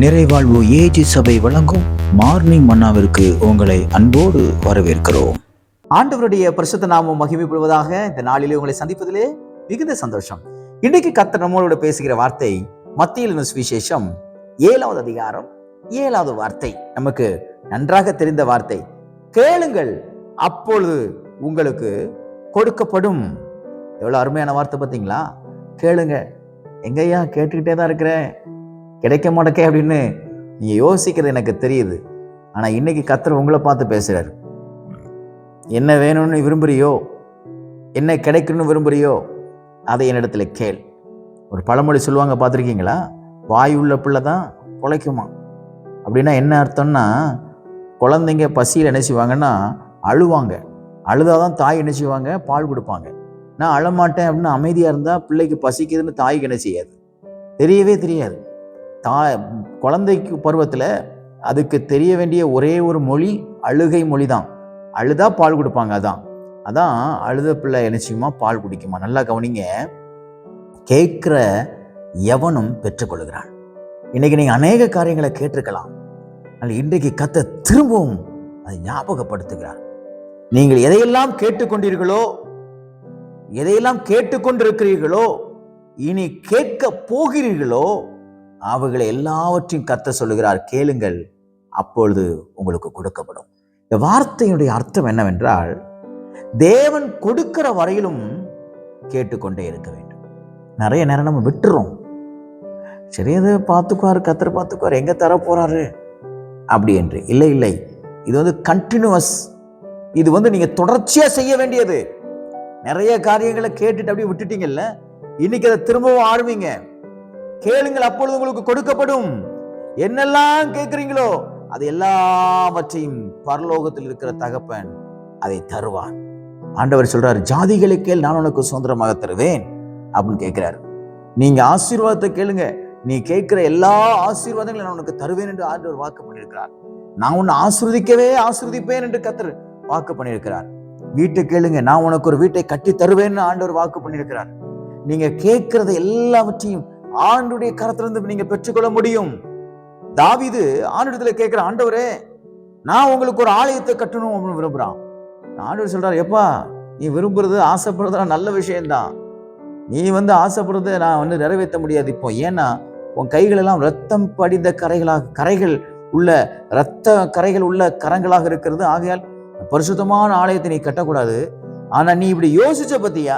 நிறைவாழ்வு AG சபை வழங்கும் morning மன்னாவிற்கு உங்களை அன்போடு வரவேற்கிறோம். ஆண்டவருடைய பரிசுத்த நாமம் மகிமைப்படுவதாக இந்த நாளிலே உங்களை சந்திப்பதிலே மிகுந்த சந்தோஷம். இன்னைக்கு கத்த நம்மளோட பேசுகிற வார்த்தை மத்தியில் சுவிசேஷம் ஏழாவது அதிகாரம் ஏழாவது வார்த்தை. நமக்கு நன்றாக தெரிந்த வார்த்தை. கேளுங்கள் அப்பொழுது உங்களுக்கு கொடுக்கப்படும். எவ்வளோ அருமையான வார்த்தை பார்த்தீங்களா? கேளுங்க. எங்கய்யா? கேட்டுக்கிட்டே தான் இருக்கிறேன். கிடைக்க மாட்டேக்கே அப்படின்னு நீங்கள் யோசிக்கிறது எனக்கு தெரியுது. ஆனால் இன்றைக்கி கத்தர் உங்களை பார்த்து பேசுகிறார் என்ன வேணும்னு விரும்புகிறியோ என்ன கிடைக்கணும்னு விரும்புகிறியோ அதை என்னிடத்துல கேள். ஒரு பழமொழி சொல்லுவாங்க பார்த்துருக்கீங்களா? வாய் உள்ள பிள்ளை தான் பொழைக்குமா? அப்படின்னா என்ன அர்த்தம்னா குழந்தைங்க பசியில் என்ன செய்வாங்கன்னா அழுவாங்க. அழுதாதான் தாய் என்ன செய்வாங்க? பால் கொடுப்பாங்க. நான் அழமாட்டேன் அப்படின்னு அமைதியாக இருந்தால் பிள்ளைக்கு பசிக்குதுன்னு தாய்க்கு என்ன செய்யாது? தெரியவே தெரியாது. தா குழந்தைக்கு பருவத்தில் அதுக்கு தெரிய வேண்டிய ஒரே ஒரு மொழி அழுகை மொழி தான் அழுதா பால் கொடுப்பாங்க அதான். அதான் அழுத பிள்ளை என்ன செய்யுமா பால் குடிக்குமா? நல்லா கவனிங்க. கேட்குற எவனும் பெற்றுக்கொள்கிறான். இன்னைக்கு நீங்கள் அநேக காரியங்களை கேட்டிருக்கலாம். ஆனால் இன்றைக்கு கத்த திரும்பவும் அதை ஞாபகப்படுத்துகிறார். நீங்கள் எதையெல்லாம் கேட்டுக்கொண்டீர்களோ எதையெல்லாம் கேட்டுக்கொண்டிருக்கிறீர்களோ இனி கேட்க போகிறீர்களோ அவைகளை எல்லாவற்றையும் கத்த சொல்லுகிறார் கேளுங்கள் அப்பொழுது உங்களுக்கு கொடுக்கப்படும். இந்த வார்த்தையினுடைய அர்த்தம் என்னவென்றால் தேவன் கொடுக்கிற வரையிலும் கேட்டுக்கொண்டே இருக்க வேண்டும். நிறைய நேரம் நம்ம விட்டுறோம். சரி அதை பார்த்துக்குவாரு கத்தர் பார்த்துக்குவார் எங்க தர போறாரு? அப்படி என்று. இல்லை இல்லை. இது வந்து கண்டினியூவஸ் இது வந்து நீங்க தொடர்ச்சியா செய்ய வேண்டியது. நிறைய காரியங்களை கேட்டுட்டு அப்படியே விட்டுட்டீங்கல்ல இன்னைக்கு அதை திரும்பவும் ஆரம்பிங்க கேளுங்கள் அப்பொழுது உங்களுக்கு கொடுக்கப்படும். என்னெல்லாம் கேட்குறீங்களோ அது எல்லாவற்றையும் பரலோகத்தில் இருக்கிற தகப்பன் அதை தருவான் ஆண்டவர் சொல்றாரு ஜாதிகளை கேள் நான் உனக்கு சுதந்திரமாக தருவேன். அப்படின்னு கேட்கிறாரு. நீங்க ஆசீர்வாதத்தை கேளுங்க. நீ கேட்கிற எல்லா ஆசீர்வாதங்களும் நான் உனக்கு தருவேன் என்று ஆண்டவர் வாக்கு பண்ணியிருக்கிறார். நான் உன்னை ஆசிர்வதிக்கவே ஆசிர்வதிப்பேன் என்று கத்தர் வாக்கு பண்ணியிருக்கிறார். வீட்டை கேளுங்க நான் உனக்கு ஒரு வீட்டை கட்டி தருவேன்னு ஆண்டவர் வாக்கு பண்ணியிருக்கிறார். நீங்க கேட்கறத எல்லாவற்றையும் ஆண்டுடைய கரத்திலிருந்து நீங்க பெற்றுக்கொள்ள முடியும். தாவிது ஆண்டிடத்துல கேட்கிற ஆண்டவரே நான் உங்களுக்கு ஒரு ஆலயத்தை கட்டணும் அப்படின்னு விரும்புறான். ஆண்டவர் சொல்றாரு எப்பா நீ விரும்புறது ஆசைப்படுறது நல்ல விஷயம்தான். நீ வந்து ஆசைப்படுறத நான் வந்து நிறைவேற்ற முடியாது இப்போ. ஏன்னா உன் கைகளெல்லாம் ரத்தம் படிந்த கரைகளாக கரைகள் உள்ள ரத்த கரைகள் உள்ள கரங்களாக இருக்கிறது. ஆகையால் பரிசுத்தமான ஆலயத்தை நீ கட்டக்கூடாது. ஆனா நீ இப்படி யோசிச்ச பத்தியா?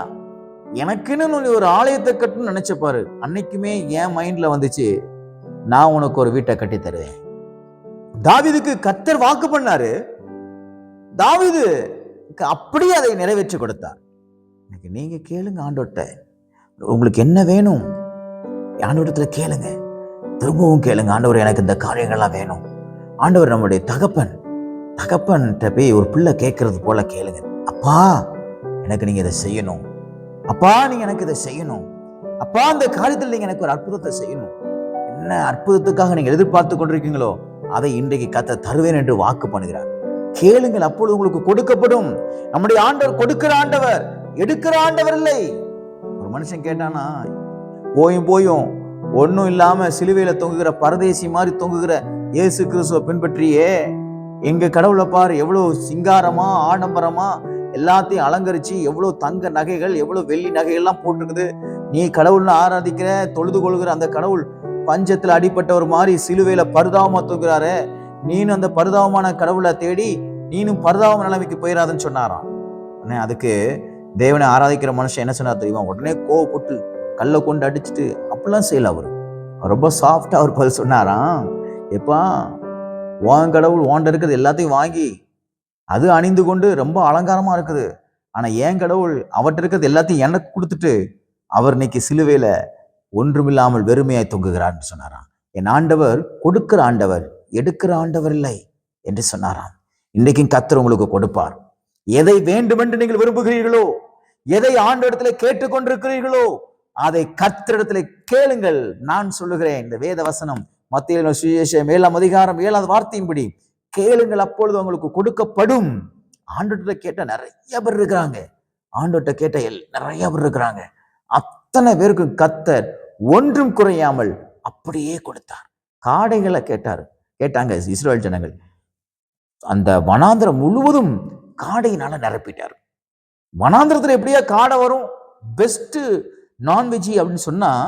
எனக்குன்னு ஒரு ஆலயத்தை கட்டணும்னு நினைச்சப்பாரு அன்னைக்குமே என் மைண்ட்ல வந்துச்சு நான் உனக்கு ஒரு வீட்டை கட்டி தருவேன். தாவிதுக்கு கத்தர் வாக்கு பண்ணாரு. தாவிது அப்படியே அதை நிறைவேற்றி கொடுத்தார். இன்னைக்கு நீங்க கேளுங்க ஆண்டோட்ட உங்களுக்கு என்ன வேணும்? ஆண்டோட்டத்தில் கேளுங்க. திரும்பவும் கேளுங்க. ஆண்டவர் எனக்கு இந்த காரியங்கள்லாம் வேணும். ஆண்டவர் நம்முடைய தகப்பன். தகப்பன்கிட்ட போய் ஒரு பிள்ளை கேட்கறது போல கேளுங்க. அப்பா எனக்கு நீங்க இதை செய்யணும். அப்பா நீங்க எனக்கு இதை செய்யணும். அப்பா அந்த காரியத்தில் நீங்க எனக்கு ஒரு அற்புதத்தை செய்யணும். என்ன அற்புதத்துக்காக நீங்க எதிர்பார்த்து கொண்டிருக்கீங்களோ அதை இன்றைக்கு கத்த தருவேன் என்று வாக்கு பண்ணுகிறார். கேளுங்கள் அப்பொழுது உங்களுக்கு கொடுக்கப்படும். நம்முடைய ஆண்டவர் கொடுக்கிற ஆண்டவர் எடுக்கிற ஆண்டவர் இல்லை. ஒரு மனுஷன் கேட்டானா போயும் போயும் ஒன்றும் இல்லாம சிலுவையில தொங்குகிற பரதேசி மாதிரி தொங்குகிற இயேசு கிறிஸ்துவ பின்பற்றியே. எங்க கடவுளை பாரு எவ்வளவு சிங்காரமா ஆடம்பரமா எல்லாத்தையும் அலங்கரிச்சு எவ்வளவு தங்க நகைகள் எவ்வளவு வெள்ளி நகைகள்லாம் போட்டிருக்குது. நீ கடவுள்னு ஆராதிக்கிற தொழுது கொள்கிற அந்த கடவுள் பஞ்சத்துல அடிப்பட்ட ஒரு மாதிரி சிலுவையில பரிதாபமா தூக்குறாரு நீனும் அந்த பரிதாபமான கடவுளை தேடி நீனும் பரிதாபம் நிலைமைக்கு போயிடாதுன்னு சொன்னாராம். அதுக்கு தேவனை ஆராதிக்கிற மனுஷன் என்ன சொன்னார் தெரியுமா? உடனே கோவப்பட்டு கல்லை கொண்டு அடிச்சுட்டு அப்படிலாம் செய்யல அவர். ரொம்ப சாஃப்டா அவர் பதில் சொன்னாராம். எப்பா உன் கடவுள் ஓண்ட இருக்கிறது எல்லாத்தையும் வாங்கி அது அணிந்து கொண்டு ரொம்ப அலங்காரமாக இருக்குது. ஆனால் ஏன் கடவுள் அவர்கிட்ட இருக்கிறது எல்லாத்தையும் எனக்கு கொடுத்துட்டு அவர் இன்னைக்கு சிலுவையில் ஒன்றுமில்லாமல் வெறுமையாய் தொங்குகிறார்னு சொன்னாராம். என் ஆண்டவர் கொடுக்கிற ஆண்டவர் எடுக்கிற ஆண்டவர் இல்லை என்று சொன்னாராம். இன்றைக்கும் கத்தர் உங்களுக்கு கொடுப்பார். எதை வேண்டுமென்று நீங்கள் விரும்புகிறீர்களோ எதை ஆண்டவரிடத்துல கேட்டுக்கொண்டிருக்கிறீர்களோ அதை கத்திரிடத்துல கேளுங்கள். நான் சொல்லுகிறேன். இந்த வேத வசனம் மத்திய சுயேஷம் ஏழாம் அதிகாரம் ஏழாவது வார்த்தையின்படி கேளுங்கள் அப்பொழுது உங்களுக்கு கொடுக்கப்படும். ஆண்டோட்ட கேட்ட நிறைய பேர் இருக்கிறாங்க. ஆண்டோட்ட கேட்ட எல் நிறைய பேர் இருக்கிறாங்க. அத்தனை பேருக்கு கத்தர் ஒன்றும் குறையாமல் அப்படியே கொடுத்தார். காடைகளை கேட்டார். கேட்டாங்க இஸ்ரேல் ஜனங்கள். அந்த வனாந்திரம் முழுவதும் காடையினால நிரப்பிட்டார். வனாந்திரத்தில் எப்படியா காடை வரும்? பெஸ்ட்டு நான்வெஜ்ஜி அப்படின்னு சொன்னால்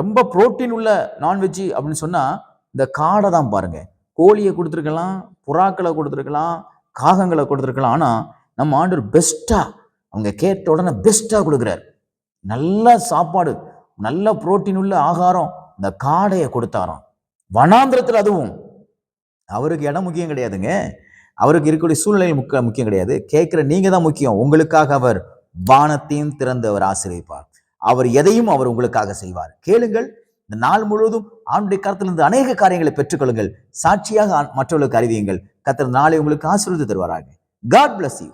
ரொம்ப புரோட்டீன் உள்ள நான்வெஜ்ஜி அப்படின்னு சொன்னால் இந்த காடை தான் பாருங்கள் கோழியை கொடுத்துருக்கலாம் புறாக்களை கொடுத்துருக்கலாம் காகங்களை கொடுத்துருக்கலாம். ஆனால் நம்ம ஆண்டவர் பெஸ்ட்டாக அவங்க கேட்ட உடனே பெஸ்ட்டாக கொடுக்குறாரு. நல்ல சாப்பாடு நல்ல புரோட்டீன் உள்ள ஆகாரம் இந்த காடையை கொடுத்தாராம். வனாந்திரத்தில் அதுவும். அவருக்கு இடம் முக்கியம் கிடையாதுங்க. அவருக்கு இருக்கக்கூடிய சூழ்நிலை முக்க முக்கியம் கிடையாது. கேட்குற நீங்கள் தான் முக்கியம். உங்களுக்காக அவர் வானத்தையும் திறந்து அவர் ஆசிரியப்பார் அவர் எதையும் அவர் உங்களுக்காக செய்வார். கேளுங்கள் இந்த நாள் முழுவதும் ஆண்டுடைய கருத்திலிருந்து அநேக காரியங்களை பெற்றுக்கொள்ளுங்கள். சாட்சியாக மற்றவர்களுக்கு அறிவியுங்கள். கத்திர நாளை உங்களுக்கு ஆசீர்வாதம் தருவாராக. God bless you